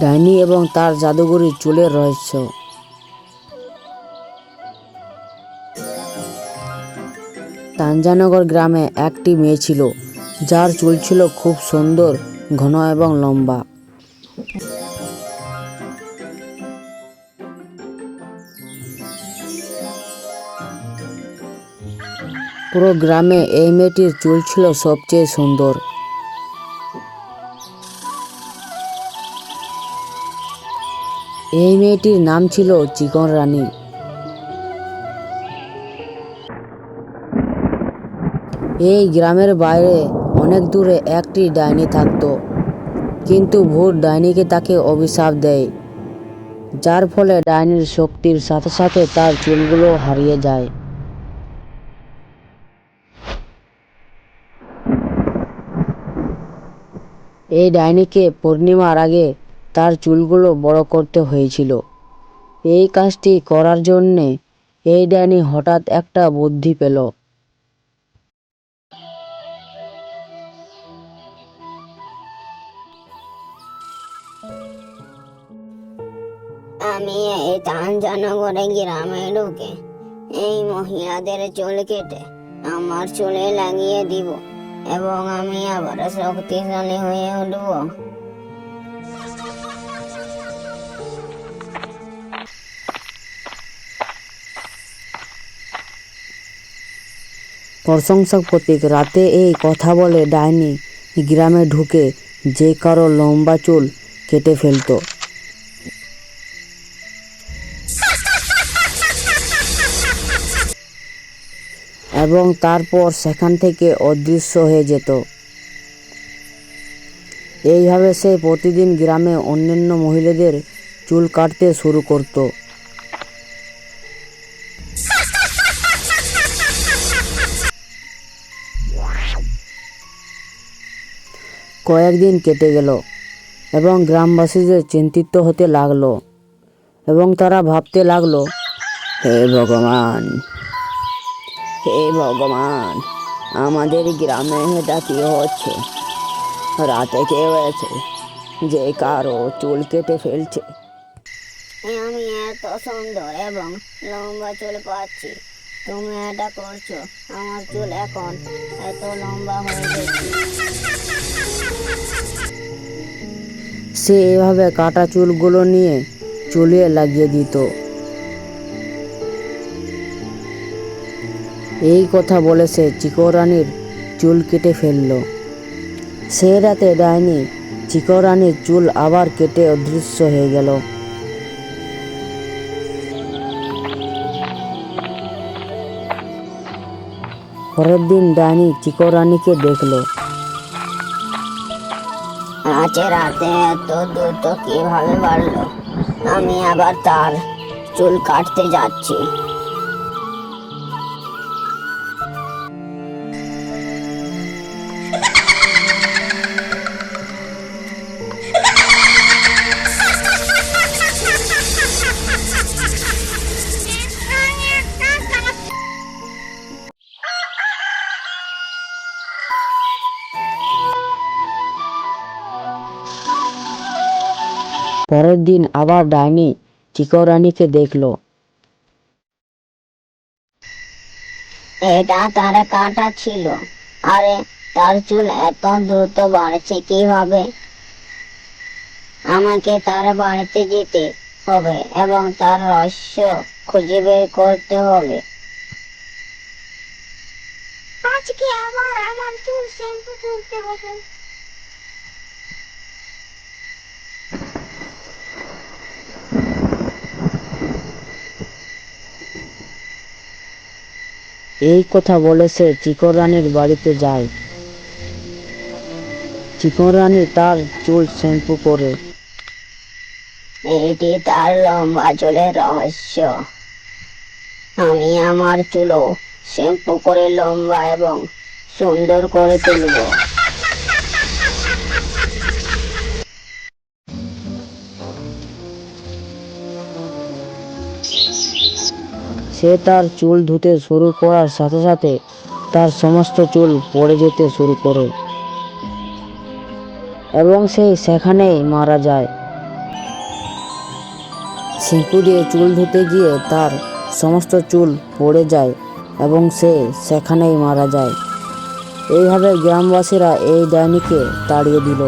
ডাইনি এবং তার জাদুগরি চুলের রহস্য। তাঞ্জানগর গ্রামে একটি মেয়ে ছিল, যার চুল ছিল খুব সুন্দর, ঘন এবং লম্বা। পুরো গ্রামে এই মেয়েটির চুল ছিল সবচেয়ে সুন্দর। এই মেয়েটির নাম ছিল চিকন রানী। এই গ্রামের বাইরে অনেক দূরে একটি ডাইনি থাকতো, কিন্তু ভূত ডাইনিকে তাকে অভিশাপ দেয়, যার ফলে ডাইনির শক্তির সাথে সাথে তার চুলগুলো হারিয়ে যায়। এই ডাইনিকে পূর্ণিমার আগে তার চুলগুলো বড় করতে হয়েছিল। এই কাজটি করার জন্যে এই ডাইনি হঠাৎ একটা বুদ্ধি পেল। আমি এই তাঞ্জানগরে গ্রামে ঢুকে এই মহিলাদের চুল কেটে আমার চুলে লাগিয়ে দিব এবং আমি আবার শক্তিশালী হয়ে উঠব। প্রশংসক প্রতীক। রাতে এই কথা বলে ডাইনি গ্রামে ঢুকে যে কারও লম্বা চুল কেটে ফেলতো। এবং তারপর সেখান থেকে অদৃশ্য হয়ে যেত। এইভাবে সে প্রতিদিন গ্রামে অন্যান্য মহিলাদের চুল কাটতে শুরু করতো। কয়েকদিন কেটে গেল এবং গ্রামবাসীদের চিন্তিত হতে লাগল এবং তারা ভাবতে লাগল, হে ভগবান হে ভগবান, আমাদের গ্রামে এটা কি হচ্ছে? রাতে কেউ আছে যে কারও চুল কেটে ফেলছে। আমি এত সুন্দর এবং লম্বা চুল পাচ্ছি। তুমি এটা করছ। আমার চুল এখন এত লম্বা হয়ে গেছে। সে এভাবে কাটা চুলগুলো নিয়ে চুলে লাগিয়ে দিত। এই কথা বলে সে চিকরানির চুল কেটে ফেলল। সে রাতে ডাইনি, চিকরানির চুল আবার কেটে অদৃশ্য হয়ে গেল। পরের দিন ডাইনি চিকরানিকে দেখল। আজ রাতে এত দ্রুত কীভাবে বাড়লো? আমি আবার তার চুল কাটতে যাচ্ছি। পরের দিন আবার ডাইনি চিকরানিকে দেখল। এটা তার কাটা ছিল। আরে তার চুল এত দ্রুত বাড়ছে কীভাবে? আমাকে তার বাড়িতে যেতে হবে এবং তার রহস্য খুঁজে বের করতে হবে। আজকে আবার আমার চুল শ্যাম্পু করতে হবে এই কথা বলে সে চিকন রানীর বাড়িতে যায়। চিকন রানী তার চুল শ্যাম্পু করে। এটি তার লম্বা চুলের রহস্য। আমি আমার চুলও শ্যাম্পু করে লম্বা এবং সুন্দর করে তুলব। সে তার চুল ধুতে শুরু করার সাথে সাথে তার সমস্ত চুল পড়ে যেতে শুরু করে এবং সে সেখানেই মারা যায়। শ্যাম্পু দিয়ে চুল ধুতে গিয়ে তার সমস্ত চুল পড়ে যায় এবং সে সেখানেই মারা যায়। এইভাবে গ্রামবাসীরা এই ডাইনিকে তাড়িয়ে দিল।